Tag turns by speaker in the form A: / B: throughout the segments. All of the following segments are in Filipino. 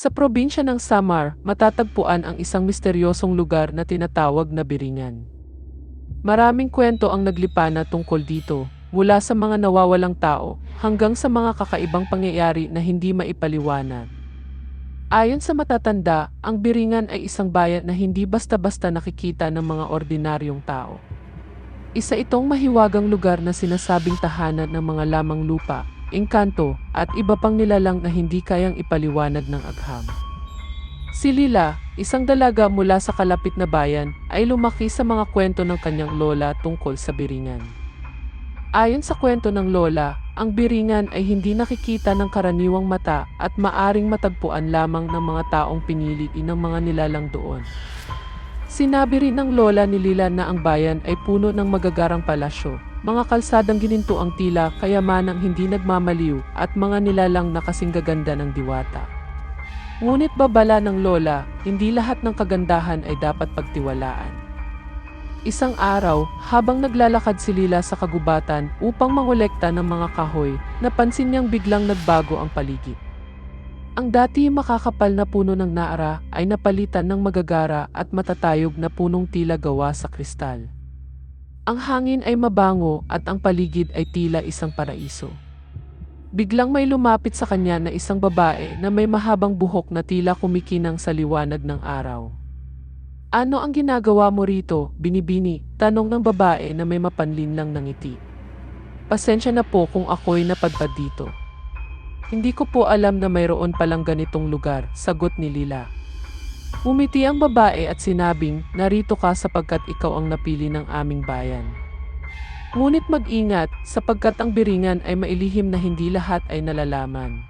A: Sa probinsya ng Samar, matatagpuan ang isang misteryosong lugar na tinatawag na Biringan. Maraming kwento ang naglipana tungkol dito, mula sa mga nawawalang tao hanggang sa mga kakaibang pangyayari na hindi maipaliwanag. Ayon sa matatanda, ang Biringan ay isang bayan na hindi basta-basta nakikita ng mga ordinaryong tao. Isa itong mahiwagang lugar na sinasabing tahanan ng mga lamang lupa, engkanto, at iba pang nilalang na hindi kayang ipaliwanag ng agham. Si Lila, isang dalaga mula sa kalapit na bayan, ay lumaki sa mga kwento ng kanyang lola tungkol sa Biringan. Ayon sa kwento ng lola, ang Biringan ay hindi nakikita ng karaniwang mata at maaring matagpuan lamang ng mga taong pinili ng mga nilalang doon. Sinabi rin ng lola ni Lila na ang bayan ay puno ng magagarang palasyo, mga kalsadang gininto ang tila kayamanang hindi nagmamaliw at mga nilalang na kasing gaganda ng diwata. Ngunit babala ng lola, hindi lahat ng kagandahan ay dapat pagtiwalaan. Isang araw, habang naglalakad si Lila sa kagubatan upang mangolekta ng mga kahoy, napansin niyang biglang nagbago ang paligid. Ang dati makakapal na puno ng naara ay napalitan ng magagara at matatayog na punong tila gawa sa kristal. Ang hangin ay mabango at ang paligid ay tila isang paraiso. Biglang may lumapit sa kanya na isang babae na may mahabang buhok na tila kumikinang sa liwanag ng araw. Ano ang ginagawa mo rito, binibini? Tanong ng babae na may mapanlinlang ng ngiti. Pasensya na po kung ako'y napadpad dito. Hindi ko po alam na mayroon palang ganitong lugar, sagot ni Lila. Umiti ang babae at sinabing, narito ka sapagkat ikaw ang napili ng aming bayan. Ngunit mag-ingat sapagkat ang biringan ay mailihim na hindi lahat ay nalalaman.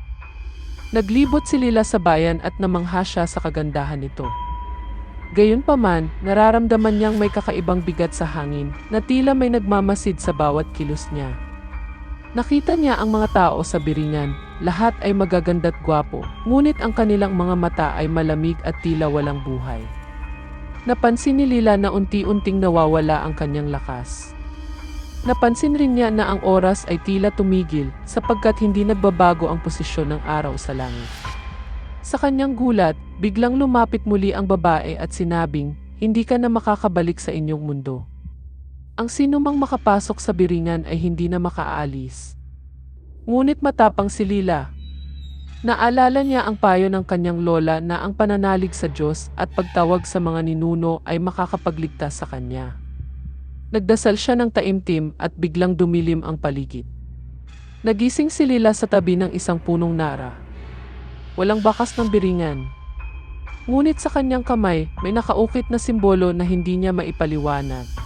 A: Naglibot si Lila sa bayan at namangha siya sa kagandahan nito. Gayunpaman, nararamdaman niyang may kakaibang bigat sa hangin na tila may nagmamasid sa bawat kilos niya. Nakita niya ang mga tao sa biringan, lahat ay magaganda't gwapo, ngunit ang kanilang mga mata ay malamig at tila walang buhay. Napansin ni Lila na unti-unting nawawala ang kanyang lakas. Napansin rin niya na ang oras ay tila tumigil sapagkat hindi nagbabago ang posisyon ng araw sa langit. Sa kanyang gulat, biglang lumapit muli ang babae at sinabing, hindi ka na makakabalik sa inyong mundo. Ang sinumang makapasok sa biringan ay hindi na makaalis. Ngunit matapang si Lila. Naalala niya ang payo ng kanyang lola na ang pananalig sa Diyos at pagtawag sa mga ninuno ay makakapagligtas sa kanya. Nagdasal siya ng taimtim at biglang dumilim ang paligid. Nagising si Lila sa tabi ng isang punong nara. Walang bakas ng biringan. Ngunit sa kanyang kamay, may nakaukit na simbolo na hindi niya maipaliwanag.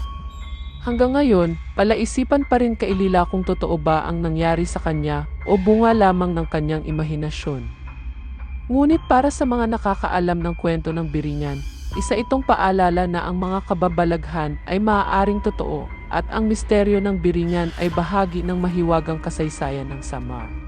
A: Hanggang ngayon, palaisipan pa rin kay Lila kung totoo ba ang nangyari sa kanya o bunga lamang ng kanyang imahinasyon. Ngunit para sa mga nakakaalam ng kwento ng biringan, isa itong paalala na ang mga kababalaghan ay maaaring totoo at ang misteryo ng biringan ay bahagi ng mahiwagang kasaysayan ng Samar.